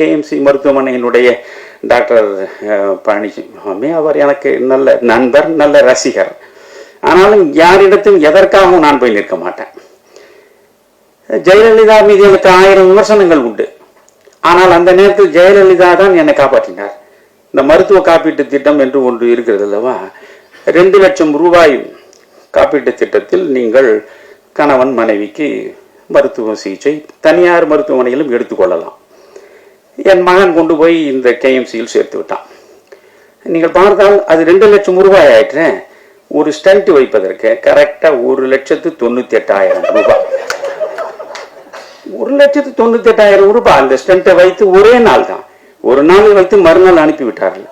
KMC மருத்துவமனையினுடைய doctor Palanisamy அவர் எனக்கு நல்ல நண்பர் நல்ல ரசிகர். ஆனாலும் யாரிடத்தும் எதற்காகவும் நான் போய் நிற்க மாட்டேன். ஜெயலலிதா மீது எனக்கு ஆயிரம் விமர்சனங்கள் உண்டு. ஆனால் அந்த நேரத்தில் ஜெயலலிதா தான் என்னை காப்பாற்றினார். இந்த மருத்துவ காப்பீட்டு திட்டம் என்று ஒன்று இருக்கிறது அல்லவா? ரெண்டு லட்சம் ரூபாய் காப்பீட்டு திட்டத்தில் நீங்கள் கணவன் மனைவிக்கு மருத்துவ சிகிச்சை தனியார் மருத்துவமனையிலும் எடுத்துக்கொள்ளலாம் என் மகன் கொண்டு போய் இந்த கேஎம்சியில் சேர்த்து விட்டான். நீங்கள் பார்த்தால் அது ரெண்டு லட்சம் ரூபாய் ஆயிற்று ஒரு ஸ்டண்ட் வைப்பதற்கு கரெக்டா ஒரு லட்சத்து தொண்ணூத்தி எட்டாயிரம் ரூபாய். ஒரு லட்சத்து தொண்ணூத்தி எட்டாயிரம் ரூபாய். அந்த ஸ்டண்ட்டை வைத்து ஒரே நாள் தான். ஒரு நாள் வைத்து மறுநாள் அனுப்பி விட்டார்கள்.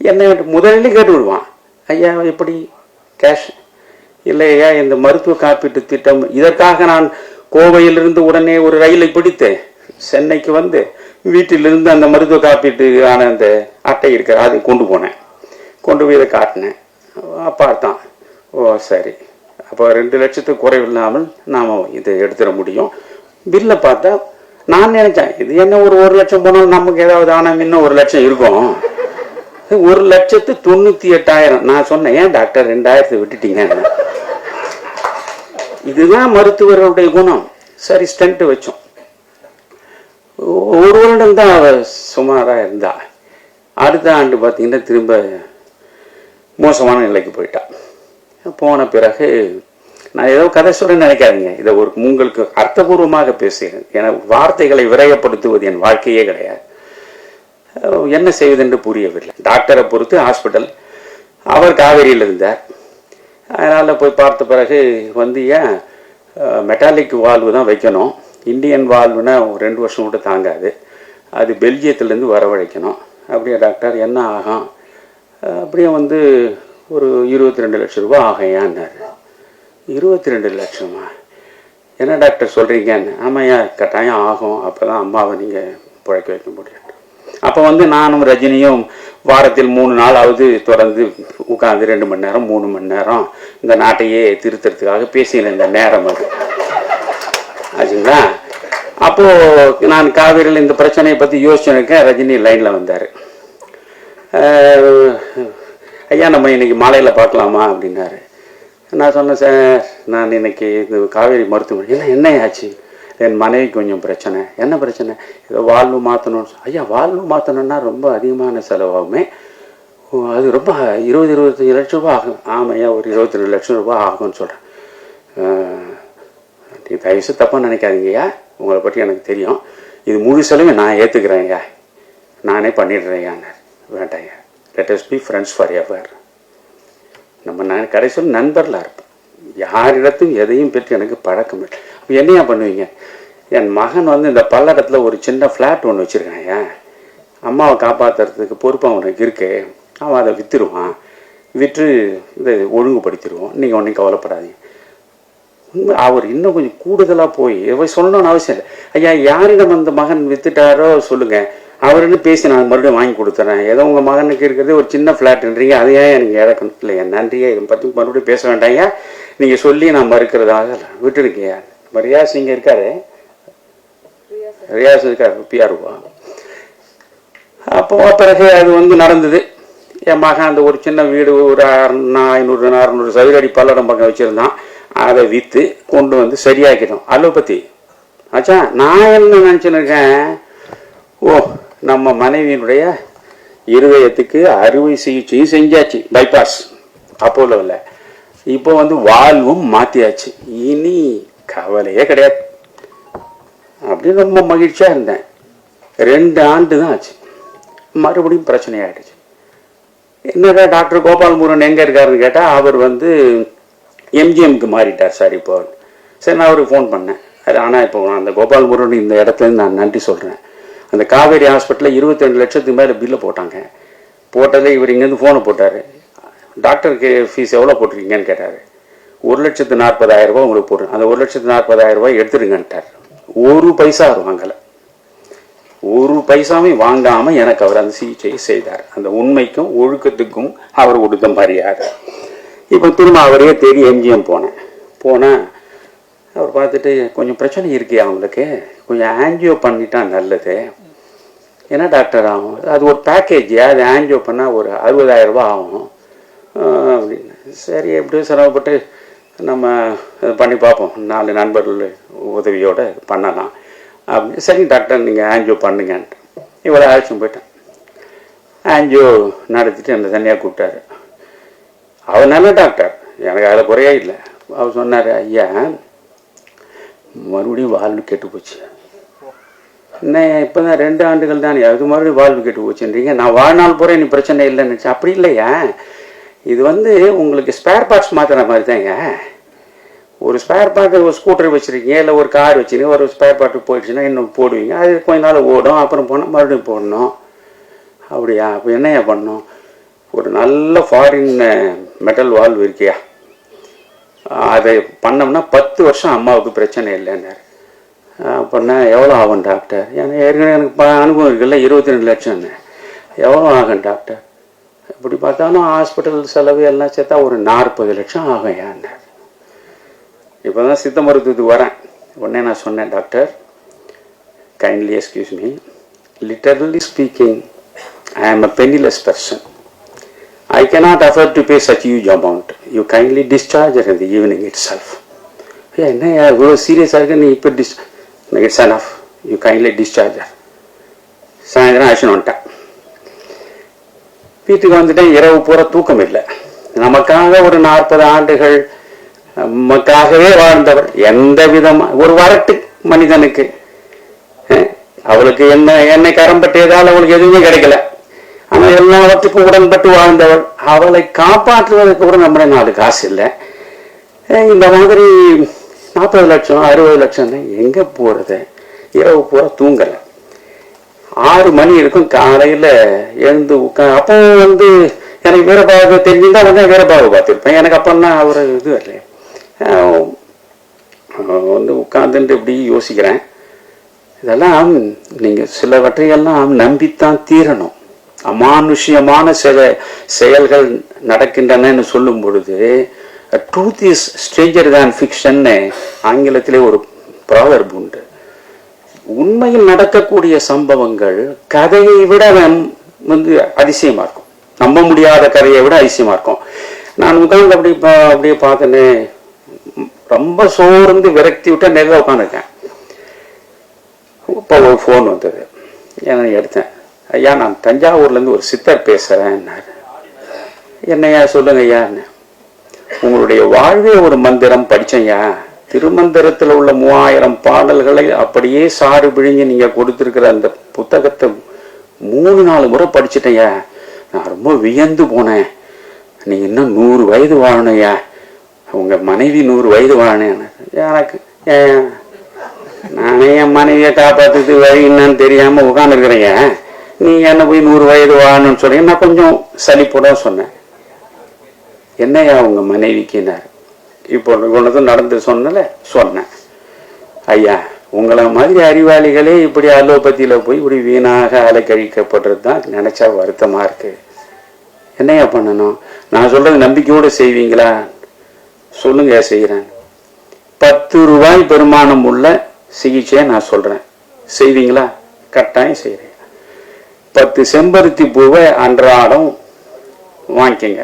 என்னை முதலில் கேட்டு விடுவான். ஐயா எப்படி? கேஷ் இல்லையா இந்த மருத்துவ காப்பீட்டு திட்டம் இதற்காக நான் கோவையிலிருந்து உடனே ஒரு ரயிலை பிடித்து சென்னைக்கு வந்து வீட்டிலிருந்து அந்த மருத்துவ காப்பீட்டுக்கான அந்த அட்டை இருக்கிற அதை கொண்டு போனேன். கொண்டு போய் இதை காட்டினேன். பார்த்தான். ஓ சரி. அப்போ ரெண்டு லட்சத்துக்கு குறைவில்லாமல் நாம் இதை எடுத்துட முடியும். பில்லை பார்த்தா நான் நினச்சேன் இது என்ன ஒரு ஒரு லட்சம் போனாலும் நமக்கு ஏதாவது ஆனால் இன்னும் ஒரு லட்சம் இருக்கும். ஒரு லட்சத்து தொண்ணூற்றி எட்டாயிரம். நான் சொன்னேன் ஏன் டாக்டர் ரெண்டாயிரத்தை விட்டுட்டீங்க? இதுதான் மருத்துவர்களுடைய குணம். சரி ஸ்டென்ட்டு வச்சோம். ஒரு வருடம் தான் அவள் சுமாராக இருந்தா. அடுத்த ஆண்டு பார்த்தீங்கன்னா திரும்ப மோசமான நிலைக்கு போயிட்டாள் போன பிறகு நான் ஏதோ கதை சொல்ல நினைக்காதீங்க. இதை ஒரு உங்களுக்கு அர்த்தபூர்வமாக பேசுகிறேன். என வார்த்தைகளை விரயப்படுத்துவது என் வாழ்க்கையே கிடையாது. என்ன செய்வதென்று புரியவில்லை. டாக்டரை பொறுத்து ஹாஸ்பிட்டல் அவர் காவேரியில் இருந்தார். அதனால் போய் பார்த்த பிறகு வந்து ஏன் மெட்டாலிக் வால்வு தான் வைக்கணும். இந்தியன் வால்வுனா ரெண்டு வருஷம் கூட தாங்காது. அது பெல்ஜியத்துலேருந்து வரவழைக்கணும். அப்படியே டாக்டர் என்ன ஆகும்? அப்படியே வந்து ஒரு இருபத்தி ரெண்டு லட்சம் ரூபாய் ஆகையான்னாரு. இருபத்தி ரெண்டு லட்சமா? என்ன டாக்டர் சொல்கிறீங்கன்னு ஆமாம்யா கட்டாயம் ஆகும். அப்போ தான் அம்மாவை நீங்கள் பிழைக்க வைக்க முடியும். அப்போ வந்து நானும் ரஜினியும் வாரத்தில் மூணு நாளாவது தொடர்ந்து உட்காந்து ரெண்டு மணி நேரம் மூணு மணி நேரம் இந்த நாட்டையே திருத்தறதுக்காக பேசினேன் இந்த நேரம் அது. ஆச்சுங்களா அப்போ நான் காவிரியில் இந்த பிரச்சனையை பற்றி யோசிச்சுருக்கேன். ரஜினி லைனில் வந்தார். ஐயா நம்ம இன்னைக்கு மாலையில் பார்க்கலாமா? அப்படின்னாரு. நான் சொன்னேன் சார் நான் இன்னைக்கு இந்த காவேரி மருத்துவமனை. என்ன என்ன ஆச்சு என் மனைவி கொஞ்சம் பிரச்சனை. என்ன பிரச்சனை? ஏதோ வாழ்வு மாற்றணும்னு ஐயா வாழ்வு மாற்றணும்னா ரொம்ப அதிகமான செலவாகுமே. அது ரொம்ப இருபது இருபத்தஞ்சி லட்சம் ரூபாய் ஆகும். ஆமாய்யா ஒரு இருபத்தி ரெண்டு லட்சம் ரூபாய் ஆகும்னு சொல்கிறேன் தயவுசு தப்பாக நினைக்காதீங்கய்யா உங்களை பற்றி எனக்கு தெரியும். இது முழு செலவு நான் ஏற்றுக்கிறேன்யா நானே பண்ணிடுறேன்யான்னார் வேண்டாம்யா let us be friends forever நம்ம நான் கடைசியில் நண்பர்களாக இருப்போம். யாரிடத்தும் எதையும் பற்றி எனக்கு பழக்கம் இல்லை. அப்போ என்னையா பண்ணுவீங்க? என் மகன் வந்து இந்த பல்லடத்துல ஒரு சின்ன ஃப்ளாட் ஒன்று வச்சுருக்கான் அம்மாவை காப்பாற்றுறதுக்கு பொறுப்பு அவனுக்கு இருக்கு. அவன் அதை விற்றுருவான் விற்று இதை ஒழுங்குபடுத்திடுவோம் நீங்கள் ஒன்றும் கவலைப்படாதீங்க. அவர் இன்னும் கொஞ்சம் கூடுதலாக போய் இவை சொல்லணும்னு அவசியம் இல்லை. ஐயா யாரிடம் அந்த மகன் வித்துட்டாரோ சொல்லுங்க. அவருன்னு பேசி நான் மறுபடியும் வாங்கி கொடுத்துறேன். ஏதோ உங்கள் மகனுக்கு இருக்கிறது ஒரு சின்ன ஃப்ளாட்ன்றீங்க அதை ஏன் எனக்கு இறக்கணும் இல்லையா நன்றியா இதை பற்றி மறுபடியும் பேச வேண்டாங்க நீங்கள் சொல்லி நான் மறுக்கிறதாக விட்டுருக்கியா ரியாஸ் இங்கே இருக்காரு. ரியாஸ் இருக்காரு. பிஆர்வா அப்போ பிறகு அது வந்து நடந்தது. என் மகன் அந்த ஒரு சின்ன வீடு ஒரு ஐநூறு அறுநூறு சதுரடி பல்லடம் பக்கம் வச்சுருந்தான். அதை விற்று கொண்டு வந்து சரியாக்கிட்டோம். அலோபதி. ஆச்சா நான் என்ன நினச்சின்னு இருக்கேன் ஓ நம்ம மனைவியினுடைய இருதயத்துக்கு அறுவை சிகிச்சையும் செஞ்சாச்சு பைபாஸ் அப்போலோவில் இப்போ வந்து வாழ்வும் மாற்றியாச்சு இனி கவலையே கிடையாது. அப்படின்னு ரொம்ப மகிழ்ச்சியாக இருந்தேன். ரெண்டு ஆண்டு தான் ஆச்சு. மறுபடியும் பிரச்சனை ஆயிடுச்சு என்னடா டாக்டர் கோபால் முருகன் எங்கே இருக்காருன்னு கேட்டால் அவர் வந்து எம்ஜிஎம்க்கு மாறிட்டார் சார் இப்போ. சரி நான் அவருக்கு ஃபோன் பண்ணேன். அது ஆனால் இப்போ நான் அந்த கோபால் முருகன் இந்த இடத்துல இருந்து நான் நன்றி சொல்கிறேன் அந்த காவேரி ஹாஸ்பிட்டலில் இருபத்தி ரெண்டு லட்சத்துக்கு மேலே பில்லு போட்டாங்க. போட்டதே இவர் இங்கேருந்து ஃபோனை போட்டார். டாக்டருக்கு ஃபீஸ் எவ்வளோ போட்டிருக்கீங்கன்னு கேட்டார். ஒரு லட்சத்து நாற்பதாயிரரூபா உங்களுக்கு போடுறேன் அந்த ஒரு லட்சத்து நாற்பதாயிரம் ரூபாய் எடுத்துருங்கன்ட்டார். ஒரு பைசா அவர் வாங்கலை. ஒரு பைசாவையும் வாங்காமல் எனக்கு அவர் அந்த சிகிச்சையை செய்தார். அந்த உண்மைக்கும் ஒழுக்கத்துக்கும் அவர் கொடுத்த மரியாதை இப்போ திரும்ப அவரையே தேடி எம்ஜிஎம் போனேன். போனேன் அவர் பார்த்துட்டு கொஞ்சம் பிரச்சனை இருக்கே அவங்களுக்கு. கொஞ்சம் ஆன்ஜியோ பண்ணிட்டா நல்லது. என்ன டாக்டர் ஆகும்? அது ஒரு பேக்கேஜ் அது ஆன்ஜியோ பண்ணால் ஒரு அறுபதாயிரம் ரூபா ஆகும். அப்படின்னு. சரி எப்படியும் சிரமப்பட்டு நம்ம பண்ணி பார்ப்போம். நாலு நண்பர்கள் உதவியோடு பண்ணலாம். அப்படின்னு. சரி டாக்டர் நீங்கள் ஆன்ஜியோ பண்ணுங்கன்ட்டு. இவ்வளோ அழைச்சும் போயிட்டேன். ஆன்ஜியோ நடத்திட்டு அந்த தனியாக கூப்பிட்டாரு. அவர் நல்ல டாக்டர் எனக்கு அதில் குறையே இல்லை. அவர் சொன்னார் ஐயா மறுபடியும் வாழ்வு கெட்டு போச்சு. என்ன இப்போ தான் ரெண்டு ஆண்டுகள் தானே. அது மறுபடியும் வாழ்வு கெட்டு போச்சுன்றீங்க. நான் வாழ்நாள் பூரா நீ பிரச்சனை இல்லைன்னு நினச்சேன். அப்படி இல்லையா? இது வந்து உங்களுக்கு ஸ்பேர் பார்ட்ஸ் மாற்றுற மாதிரி தாங்க ஒரு ஸ்பேர் பார்ட்டு ஒரு ஸ்கூட்டர் வச்சுருக்கீங்க இல்லை ஒரு கார் வச்சுருக்கீங்க ஒரு ஸ்பேர் பார்ட்டு போயிடுச்சுன்னா இன்னும் போடுவீங்க. அது கொஞ்ச நாள் ஓடும் அப்புறம் போனால் மறுபடியும் போடணும். அப்படியா? அப்போ என்னையா பண்ணணும்? ஒரு நல்ல ஃபாரின் மெட்டல் வால்வ் இருக்கியா அதை பண்ணோம்னா பத்து வருஷம் அம்மாவுக்கு பிரச்சனை இல்லைன்னாரு. அப்படின்னா எவ்வளோ ஆகும் டாக்டர்? ஏன்னா ஏற்கனவே எனக்கு ப- அனுபவம் இருக்குல்ல இருபத்தி ரெண்டு லட்சம்னு. எவ்வளோ ஆகும் டாக்டர்? இப்படி பார்த்தாலும் ஹாஸ்பிட்டல் செலவு எல்லாம் சேர்த்தா ஒரு நாற்பது லட்சம் ஆகும் ஏன்னார் இப்போ தான் சித்த மருத்துவத்துக்கு வரேன். உடனே நான் சொன்னேன் doctor kindly excuse me literally speaking I am a penniless person I cannot afford to pay such huge amount. You kindly discharge her in the evening itself. ஏய், என்ன இவ்வளோ சீரியஸாக இருக்கு நீ இப்போ this it's enough. You kindly discharge சாயந்தரம் action வந்துட்டேன். வீட்டுக்கு வந்துட்டேன். இரவு பூரா தூக்கம் இல்லை. நமக்காக ஒரு நாற்பது ஆண்டுகள் நமக்காகவே வாழ்ந்தவர் எந்த விதமாக ஒரு வரட்டு மனிதனுக்கு அவளுக்கு என்ன என்னை கரம்பட்டியதால் அவளுக்கு எதுவுமே கிடைக்கல. ஆனால் எல்லாவற்றுக்கும் உடன்பட்டு வாழ்ந்தவள் அவளை காப்பாற்றுவதற்கு கூட நம்மளே நாலு காசு இல்லை. இந்த மாதிரி நாற்பது லட்சம் அறுபது லட்சம் எங்கே போகிறது இரவு பூரா தூங்கலை. ஆறு மணி இருக்கும் காலையில் எழுந்து உட்கா அப்போ வந்து எனக்கு வீரபாகு தெரிஞ்சிருந்தால் வந்து வீரபாகு பார்த்துருப்பேன். எனக்கு அப்போல்லாம் அவர் இது இல்லை வந்து உட்காந்துட்டு இப்படி யோசிக்கிறேன். இதெல்லாம் நீங்கள் சிலவற்றையெல்லாம் நம்பித்தான் தீரணும். அமானுஷ்யமான சில செயல்கள் நடக்கின்றனன்னு சொல்லும் பொழுது ட்ரூத் இஸ் ஸ்ட்ரேஞ்சர் தான் ஃபிக்ஷன்னு ஆங்கிலத்திலே ஒரு ப்ராவர்ப் உண்டு. உண்மையில் நடக்கக்கூடிய சம்பவங்கள் கதையை விட வந்து அதிசயமா இருக்கும் நம்ப முடியாத கதையை விட அதிசயமா இருக்கும் நான் உட்காந்து அப்படி அப்படியே பார்த்தேன்னு ரொம்ப சோர்ந்து விரக்தி விட்டு நெல்ல உட்காந்துருக்கேன் இப்போ ஒரு ஃபோன் வந்தது. ஏன்னா எடுத்தேன்? ஐயா நான் தஞ்சாவூர்லேருந்து ஒரு சித்தர் பேசுகிறேன்னார் என்னையா சொல்லுங்க ஐயான்னு உங்களுடைய வாழ்வே ஒரு மந்திரம் படிச்சையா திருமந்திரத்தில் உள்ள மூவாயிரம் பாடல்களை அப்படியே சாறு பிழிஞ்சு நீங்கள் கொடுத்துருக்கிற அந்த புத்தகத்தை மூணு நாலு முறை படிச்சிட்டேயா நான் ரொம்ப வியந்து போனேன். நீ இன்னும் நூறு வயது வாழணையா உங்கள் மனைவி நூறு வயது வாழணும். எனக்கு ஏன்? நானே என் மனைவியை காப்பாற்றுறது வழி என்னன்னு தெரியாமல் உட்காந்துருக்கிறேன் நீ என்ன போய் நூறு வயது வான்னு சொன்னீங்க. நான் கொஞ்சம் சலிப்போட சொன்னேன். என்னையா உங்க மனைவிக்குனார் இப்போ இவ்வளவு நடந்து சொன்னல சொன்னேன். ஐயா உங்களை மாதிரி அறிவாளிகளே இப்படி அலோபதியில் போய் இப்படி வீணாக அலைக்கழிக்கப்படுறது தான் நினைச்சா வருத்தமா இருக்கு. என்னையா பண்ணணும்? நான் சொல்றது நம்பிக்கையோட செய்வீங்களா? சொல்லுங்க செய்கிறேன் பத்து ரூபாய் பெருமானம் உள்ள சிகிச்சையை நான் சொல்றேன். செய்வீங்களா? கட்டாயம் செய்கிறேன் பத்து செம்பருத்தி பூவை அன்றாடம் வாங்கிக்கங்க.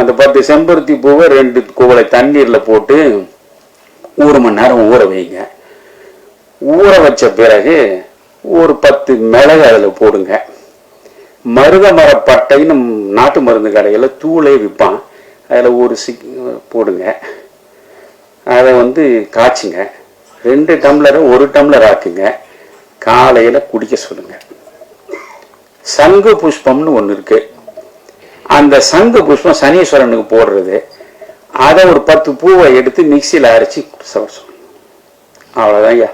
அந்த பத்து செம்பருத்தி பூவை ரெண்டு குவளை தண்ணீரில் போட்டு ஒரு மணி நேரம் ஊற வைங்க. ஊற வச்ச பிறகு ஒரு பத்து மிளகு அதில் போடுங்க. மருத மரப்பட்டைன்னு நாட்டு மருந்து கடையில் தூளே விற்பான் அதில் ஒரு சி போடுங்க. அதை வந்து காய்ச்சுங்க. ரெண்டு டம்ளரை ஒரு டம்ளர் ஆக்குங்க. காலையில் குடிக்க சொல்லுங்கள் சங்கு புஷ்பம்னு ஒன்று இருக்கு. அந்த சங்கு புஷ்பம் சனீஸ்வரனுக்கு போடுறது. அதை ஒரு பத்து பூவை எடுத்து மிக்சியில் அரைச்சி சொல்லணும் அவ்வளோதான் ஐயா.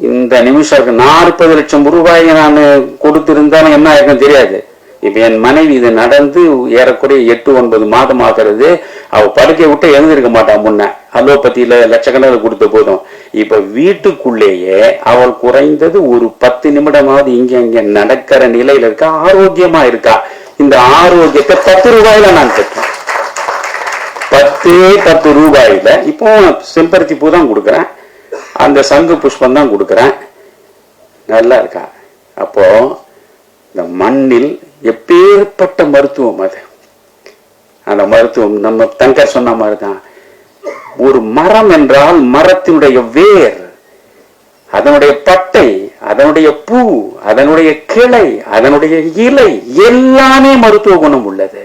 இந்த நிமிஷம் நாற்பது லட்சம் ரூபாயை நான் கொடுத்திருந்தாலும் என்ன ஆயிருக்கும் தெரியாது. இப்போ என் மனைவி இது நடந்து ஏறக்குறைய எட்டு ஒன்பது மாதம் ஆகிறது. அவ படுக்கை விட்டு எழுந்திருக்க மாட்டான் முன்ன. அலோபதியில லட்சக்கணக்கில் கொடுத்த போதும். இப்ப வீட்டுக்குள்ளேயே அவள் குறைந்தது ஒரு பத்து நிமிடமாவது இங்க இங்க நடக்கிற நிலையில இருக்கா? ஆரோக்கியமா இருக்கா? இந்த ஆரோக்கியத்தை பத்து ரூபாயில நான் கேட்டேன். பத்தே பத்து ரூபாயில இப்போ செம்பருத்தி பூ தான் கொடுக்குறேன். அந்த சங்கு புஷ்பம் தான் கொடுக்குறேன். நல்லா இருக்கா? அப்போ இந்த மண்ணில் எப்பேற்பட்ட மருத்துவம் அது? அந்த மருத்துவம் நம்ம தங்கர் சொன்ன மாதிரி தான் ஒரு மரம் என்றால் மரத்தினுடைய வேர் அதனுடைய பட்டை அதனுடைய பூ அதனுடைய கிளை அதனுடைய இலை எல்லாமே மருத்துவ குணம் உள்ளது.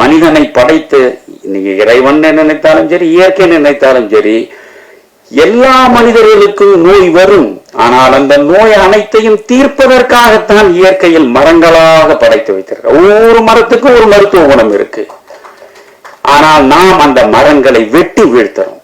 மனிதனை படைத்து நீங்க இறைவன் நினைத்தாலும் சரி இயற்கை நினைத்தாலும் சரி எல்லா மனிதர்களுக்கும் நோய் வரும். ஆனால் அந்த நோய் அனைத்தையும் தீர்ப்பதற்காகத்தான் இயற்கையில் மரங்களாக படைத்து வைத்திருக்க ஒவ்வொரு மரத்துக்கும் ஒரு மருத்துவ குணம் இருக்கு. ஆனால் நாம் அந்த மரங்களை வெட்டி வீழ்த்துறோம்.